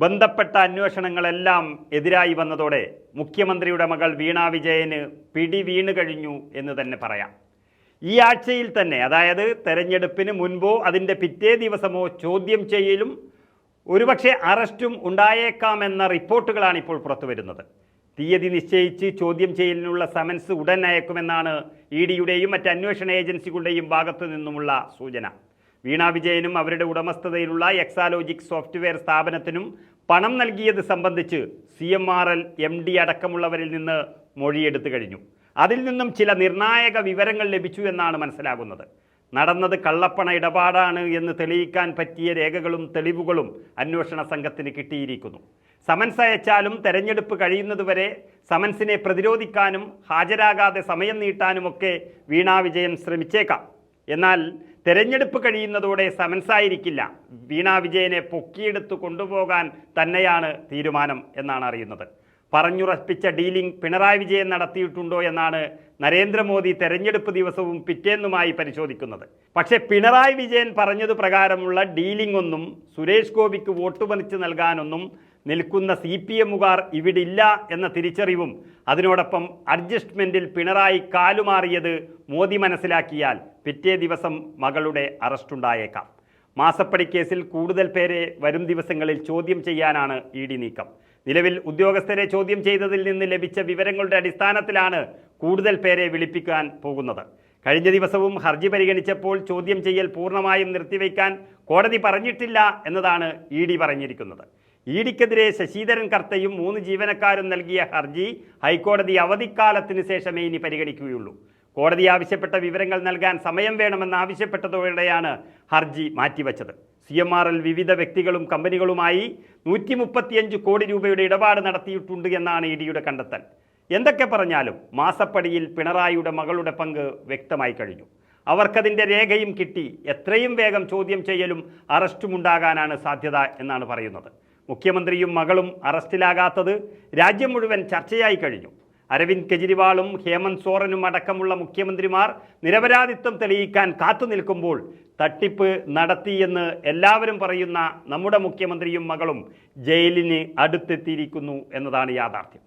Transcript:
ബന്ധപ്പെട്ട അന്വേഷണങ്ങളെല്ലാം എതിരായി വന്നതോടെ മുഖ്യമന്ത്രിയുടെ മകൾ വീണ വിജയന് പിടി വീണ് കഴിഞ്ഞു എന്ന് തന്നെ പറയാം. ഈ ആഴ്ചയിൽ തന്നെ അതായത് തെരഞ്ഞെടുപ്പിന് മുൻപോ അതിന്റെ പിറ്റേ ദിവസമോ ചോദ്യം ചെയ്യലും ഒരുപക്ഷെ അറസ്റ്റും ഉണ്ടായേക്കാമെന്ന റിപ്പോർട്ടുകളാണ് ഇപ്പോൾ പുറത്തു വരുന്നത്. തീയതി നിശ്ചയിച്ച് ചോദ്യം ചെയ്യലിനുള്ള സമൻസ് ഉടൻ അയക്കുമെന്നാണ് ഇ ഡിയുടെയും മറ്റ് അന്വേഷണ ഏജൻസികളുടെയും ഭാഗത്തു നിന്നുമുള്ള സൂചന. വീണ വിജയനും അവരുടെ ഉടമസ്ഥതയിലുള്ള എക്സാലോജിക് സോഫ്റ്റ്വെയർ സ്ഥാപനത്തിനും പണം നൽകിയത് സംബന്ധിച്ച് C M R L M D അടക്കമുള്ളവരിൽ നിന്ന് മൊഴിയെടുത്തു കഴിഞ്ഞു. അതിൽ നിന്നും ചില നിർണായക വിവരങ്ങൾ ലഭിച്ചു എന്നാണ് മനസ്സിലാകുന്നത്. നടന്നത് കള്ളപ്പണ ഇടപാടാണ് എന്ന് തെളിയിക്കാൻ പറ്റിയ രേഖകളും തെളിവുകളും അന്വേഷണ സംഘത്തിന് കിട്ടിയിരിക്കുന്നു. സമൻസ് അയച്ചാലും തെരഞ്ഞെടുപ്പ് കഴിയുന്നതുവരെ സമൻസിനെ പ്രതിരോധിക്കാനും ഹാജരാകാതെ സമയം നീട്ടാനുമൊക്കെ വീണാ വിജയൻ ശ്രമിച്ചേക്കാം. എന്നാൽ തെരഞ്ഞെടുപ്പ് കഴിയുന്നതോടെ സമൻസായിരിക്കില്ല. വീണാ വിജയനെ പൊക്കിയെടുത്ത് കൊണ്ടുപോകാൻ തന്നെയാണ് തീരുമാനം എന്നാണ് അറിയുന്നത്. പറഞ്ഞുറപ്പിച്ച ഡീലിംഗ് പിണറായി വിജയൻ നടത്തിയിട്ടുണ്ടോ എന്നാണ് നരേന്ദ്രമോദി തെരഞ്ഞെടുപ്പ് ദിവസവും പിറ്റേന്നുമായി പരിശോധിക്കുന്നത്. പക്ഷേ പിണറായി വിജയൻ പറഞ്ഞത് പ്രകാരമുള്ള ഡീലിംഗ് ഒന്നും സുരേഷ് ഗോപിക്ക് വോട്ട് വലിച്ചു നൽകാനൊന്നും നിൽക്കുന്ന സി പി എമ്മുകാർ ഇവിടില്ല എന്ന തിരിച്ചറിവും അതിനോടൊപ്പം അഡ്ജസ്റ്റ്മെന്റിൽ പിണറായി കാലുമാറിയത് മോദി മനസ്സിലാക്കിയാൽ പിറ്റേ ദിവസം മകളുടെ അറസ്റ്റുണ്ടായേക്കാം. മാസപ്പടി കേസിൽ കൂടുതൽ പേരെ വരും ദിവസങ്ങളിൽ ചോദ്യം ചെയ്യാനാണ് ഇ ഡി നീക്കം. നിലവിൽ ഉദ്യോഗസ്ഥരെ ചോദ്യം ചെയ്തതിൽ നിന്ന് ലഭിച്ച വിവരങ്ങളുടെ അടിസ്ഥാനത്തിലാണ് കൂടുതൽ പേരെ വിളിപ്പിക്കാൻ പോകുന്നത്. കഴിഞ്ഞ ദിവസവും ഹർജി പരിഗണിച്ചപ്പോൾ ചോദ്യം ചെയ്യൽ പൂർണമായും നിർത്തിവെക്കാൻ കോടതി പറഞ്ഞിട്ടില്ല എന്നതാണ് ഇ ഡി പറഞ്ഞിരിക്കുന്നത്. ഇ ശശിധരൻ കർത്തയും മൂന്ന് ജീവനക്കാരും നൽകിയ ഹർജി ഹൈക്കോടതി അവധിക്കാലത്തിന് ശേഷമേ ഇനി പരിഗണിക്കുകയുള്ളൂ. കോടതി ആവശ്യപ്പെട്ട വിവരങ്ങൾ നൽകാൻ സമയം വേണമെന്നാവശ്യപ്പെട്ടതോടെയാണ് ഹർജി മാറ്റിവച്ചത്. സി എം ആർ എൽ വിവിധ വ്യക്തികളും കമ്പനികളുമായി നൂറ്റി മുപ്പത്തിയഞ്ച് കോടി രൂപയുടെ ഇടപാട് നടത്തിയിട്ടുണ്ട് എന്നാണ് ഇ ഡിയുടെ കണ്ടെത്തൽ. എന്തൊക്കെ പറഞ്ഞാലും മാസപ്പടിയിൽ പിണറായിയുടെ മകളുടെ പങ്ക് വ്യക്തമായി കഴിഞ്ഞു. അവർക്കതിന്റെ രേഖയും കിട്ടി. എത്രയും വേഗം ചോദ്യം ചെയ്യലും അറസ്റ്റുമുണ്ടാകാനാണ് സാധ്യത എന്നാണ് പറയുന്നത്. മുഖ്യമന്ത്രിയും മകളും അറസ്റ്റിലാകാത്തത് രാജ്യം മുഴുവൻ ചർച്ചയായി കഴിഞ്ഞു. അരവിന്ദ് കെജ്രിവാളും ഹേമന്ത് സോറനും അടക്കമുള്ള മുഖ്യമന്ത്രിമാർ നിരപരാധിത്വം തെളിയിക്കാൻ കാത്തുനിൽക്കുമ്പോൾ തട്ടിപ്പ് നടത്തിയെന്ന് എല്ലാവരും പറയുന്ന നമ്മുടെ മുഖ്യമന്ത്രിയും മകളും ജയിലിന് അടുത്തെത്തിയിരിക്കുന്നു എന്നതാണ് യാഥാർത്ഥ്യം.